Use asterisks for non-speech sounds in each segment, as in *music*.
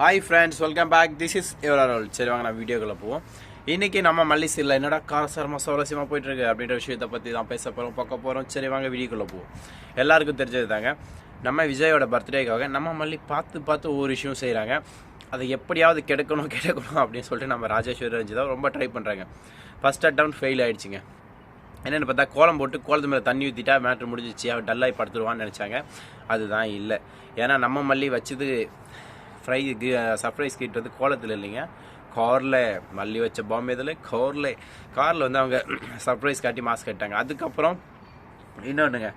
Hi friends welcome back this is எவ்வளோ சரி வாங்க நான் வீடியோக்குள்ளே போவோம். இன்றைக்கி நம்ம மல்லிசீரில் என்னடா காரசாரமாக சுவாரஸ்யமாக போயிட்டுருக்கு அப்படின்ற விஷயத்தை பற்றி தான் பேச போகிறோம் பார்க்க போகிறோம் சரி வாங்க வீடியோக்குள்ளே போவோம். எல்லாருக்கும் தெரிஞ்சது தாங்க. நம்ம விஜயோட பர்த்டேக்காக நம்ம மல்லி பார்த்து பார்த்து ஒவ்வொரு விஷயம் செய்கிறாங்க அதை எப்படியாவது கெடுக்கணும் கெடுக்கணும் அப்படின்னு சொல்லிட்டு நம்ம ராஜேஸ்வரி ரஞ்சி தான் ரொம்ப ட்ரை பண்ணுறாங்க ஃபஸ்ட் அட்டம் ஃபெயில் ஆகிடுச்சிங்க என்னென்னு பார்த்தா கோலம் போட்டு கோலத்து மேலே தண்ணி ஊற்றிட்டா மேட்ரு முடிஞ்சிச்சு அவள் டல்லாகி படுத்துருவான்னு நினச்சாங்க. அதுதான் இல்லை. ஏன்னா நம்ம மல்லி வச்சது ஃப்ரை சர்ப்ரைஸ் கிட் வந்து கோலத்தில் இல்லைங்க. காரில் மல்லி வச்ச பாம்பே இதில் காரில். காரில் வந்து அவங்க *clears throat* சர்ப்ரைஸ் காட்டி மாஸ்க் கட்டாங்க அதுக்கப்புறம் இன்னொன்றுங்க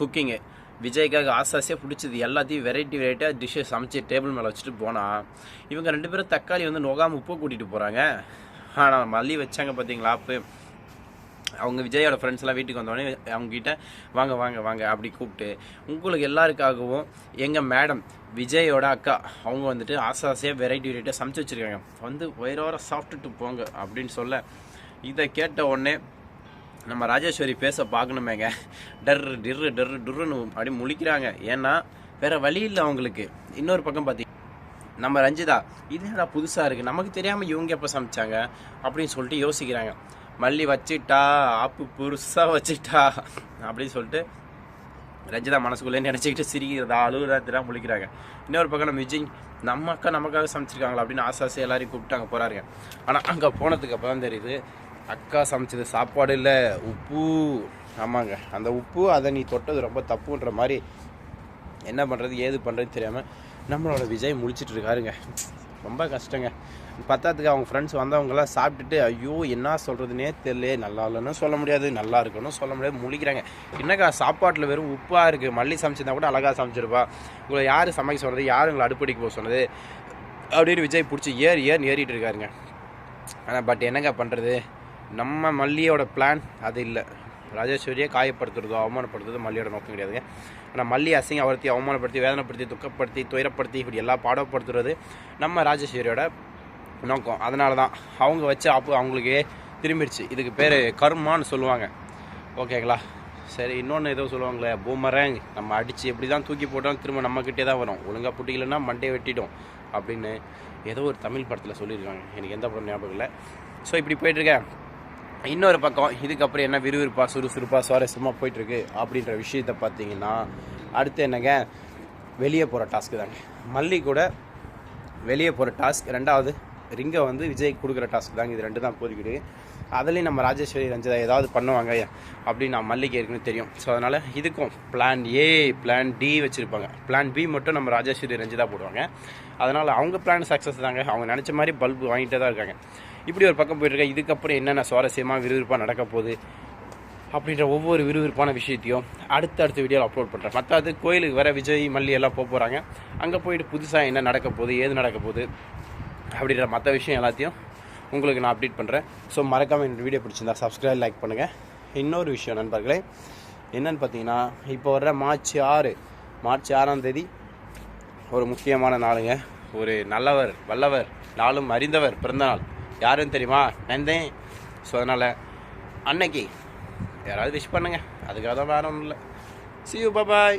குக்கிங்கு விஜய்க்காக ஆசாசியாக பிடிச்சது எல்லாத்தையும் வெரைட்டி வெரைட்டியாக டிஷ்ஷை சமைச்சு டேபிள் மேலே வச்சுட்டு போனால் இவங்க ரெண்டு பேரும் தக்காளி வந்து நோகாமல் உப்பு கூட்டிகிட்டு போகிறாங்க ஆனால் மல்லி வச்சாங்க பார்த்தீங்களா அப்போ அவங்க விஜயோட ஃப்ரெண்ட்ஸ் எல்லாம் வீட்டுக்கு வந்தோடனே அவங்ககிட்ட வாங்க வாங்க வாங்க அப்படி கூப்பிட்டு உங்களுக்கு எல்லாருக்காகவும் எங்கள் மேடம் விஜயோட அக்கா அவங்க வந்துட்டு ஆசை ஆசையாக வெரைட்டி வெரைட்டியாக சமைச்சு வச்சுருக்காங்க. வந்து வயிறோர சாப்பிட்டுட்டு போங்க அப்படின்னு சொல்ல இதை கேட்ட உடனே நம்ம ராஜேஸ்வரி பேச பார்க்கணுமேங்க. டர் டிர்ரு டர்ரு டுர்ருன்னு அப்படி முழிக்கிறாங்க. ஏன்னா வேற வழி இல்லை அவங்களுக்கு. இன்னொரு பக்கம் பார்த்தி நம்ம ரஞ்சிதா இது என்னடா புதுசாக இருக்குது நமக்கு தெரியாமல் இவங்க எப்போ சமைச்சாங்க? அப்படின்னு சொல்லிட்டு யோசிக்கிறாங்க. மல்லி வச்சுட்டா ஆப்பு புதுசாக வச்சுட்டா அப்படின்னு சொல்லிட்டு ரஞ்சிதா மனசுக்குள்ளே நினச்சிக்கிட்டு சிரிக்கிறதா அழுகுறதா முழிக்கிறாங்க. இன்னொரு பக்கம் நம்ம விஜய் நம்ம அக்கா நமக்காக சமைச்சிருக்காங்களா அப்படின்னு ஆசை ஆசை எல்லாரையும் கூப்பிட்டு அங்கே போகிறாருங்க ஆனால் அங்கே போனதுக்கு அப்போ தான் தெரியுது அக்கா சமைச்சது சாப்பாடு இல்லை உப்பு. ஆமாங்க. அந்த உப்பு அதை நீ தொட்டது ரொம்ப தப்புன்ற மாதிரி என்ன பண்ணுறது ஏது பண்ணுறதுன்னு தெரியாமல் நம்மளோட விஜய் முழிச்சிட்டு இருக்காருங்க. ரொம்ப கஷ்டங்க. பத்தாத்துக்கு அவங்க ஃப்ரெண்ட்ஸ் வந்தவங்களாம் சாப்பிட்டுட்டு ஐயோ என்ன சொல்கிறதுனே தெரியல நல்லா இல்லைன்னு சொல்ல முடியாது நல்லா இருக்குன்னு சொல்ல முடியாது முழிக்கிறாங்க. என்னக்கா சாப்பாட்டில் வெறும் உப்பாக இருக்குது மல்லி சமைச்சிருந்தா கூட அழகாக சமைச்சிருப்பா. உங்களை யார் சமைக்க சொல்கிறது யார் உங்களை அடுப்படிக்கு போக சொன்னது அப்படின்னு விஜய் பிடிச்சி ஏறி ஏறி ஏறிட்டு இருக்காருங்க. ஆனால் பட் என்னங்க பண்ணுறது நம்ம மல்லியோட பிளான் அது இல்லை. ராஜேஸ்வரியை காயப்படுத்துறதோ அவமானப்படுத்துறதோ மல்லியோட நோக்கம் கிடையாதுங்க. ஆனால் மல்லி அசிங்க அவர்த்தி அவமானப்படுத்தி வேதனைப்படுத்தி துக்கப்படுத்தி துயரப்படுத்தி இப்படி எல்லாம் பாடப்படுத்துறது நம்ம ராஜேஸ்வரியோட நோக்கம். அதனால தான் அவங்க வச்ச அப்போ அவங்களுக்கு திரும்பிடுச்சு. இதுக்கு பேர் கர்மான்னு சொல்லுவாங்க. ஓகேங்களா? சரி இன்னொன்று ஏதோ சொல்லுவாங்களே பூமரேங். நம்ம அடித்து எப்படி தான் தூக்கி போட்டாலும் திரும்ப நம்மக்கிட்டே தான் வரும். ஒழுங்காக பிடிக்கலன்னா மண்டே வெட்டிடும் அப்படின்னு ஏதோ ஒரு தமிழ் படத்தில் சொல்லியிருக்காங்க. எனக்கு எந்த படம் ஞாபகம் இல்லை. ஸோ இப்படி போயிட்டுருக்கேன் இன்னொரு பக்கம் இதுக்கப்புறம் என்ன விறுவிறுப்பாக சுறுசுறுப்பாக சுவாரஸ்யமாக போயிட்டுருக்கு அப்படின்ற விஷயத்த பார்த்தீங்கன்னா அடுத்து என்னங்க? வெளியே போகிற டாஸ்க்கு தாங்க. மல்லி கூட வெளியே போகிற டாஸ்க் ரெண்டாவது ரிங்கை வந்து விஜய் கொடுக்குற டாஸ்க் தாங்க. இது ரெண்டு தான் போதிக்கிட்டு அதுலேயும் நம்ம ராஜேஸ்வரி ரஞ்சிதா ஏதாவது பண்ணுவாங்க அப்படின்னு நான் மல்லிகை இருக்குன்னு தெரியும். ஸோ அதனால் இதுக்கும் பிளான் ஏ பிளான் டி வச்சுருப்பாங்க. பிளான் பி மட்டும் நம்ம ராஜேஸ்வரி ரஞ்சிதா போடுவாங்க. அதனால் அவங்க பிளான் சக்ஸஸ் தாங்க. அவங்க நினச்ச மாதிரி பல்பு வாங்கிட்டே தான் இருக்காங்க. இப்படி ஒரு பக்கம் போயிட்டுருக்கேன் இதுக்கப்புறம் என்னென்ன சுவாரஸ்யமாக விறுவிறுப்பாக நடக்க போகுது அப்படின்ற ஒவ்வொரு விறுவிறுப்பான விஷயத்தையும் அடுத்த அடுத்த வீடியோவில் அப்லோட் பண்ணுறேன் மற்றது கோயிலுக்கு வர விஜய் மல்லி எல்லாம் போக போகிறாங்க அங்கே போயிட்டு புதுசாக என்ன நடக்க போகுது ஏது நடக்க போகுது அப்படின்ற மற்ற விஷயம் எல்லாத்தையும் உங்களுக்கு நான் அப்டேட் பண்ணுறேன் ஸோ மறக்காமல் என்னோடய வீடியோ பிடிச்சிருந்தா சப்ஸ்கிரைப் லைக் பண்ணுங்கள் இன்னொரு விஷயம் நண்பர்களே என்னென்னு பார்த்தீங்கன்னா இப்போ வர்ற மார்ச் ஆறு மார்ச் ஆறாம் தேதி ஒரு முக்கியமான நாளுங்க. ஒரு நல்லவர் வல்லவர் நாளும் அறிந்தவர் பிறந்த நாள். யாருன்னு தெரியுமா? நந்தேன். ஸோ அதனால் அன்னைக்கு யாராவது விஷ் பண்ணுங்கள் அதுக்காக தான் வேற ஒன்றும் இல்லை. C you bye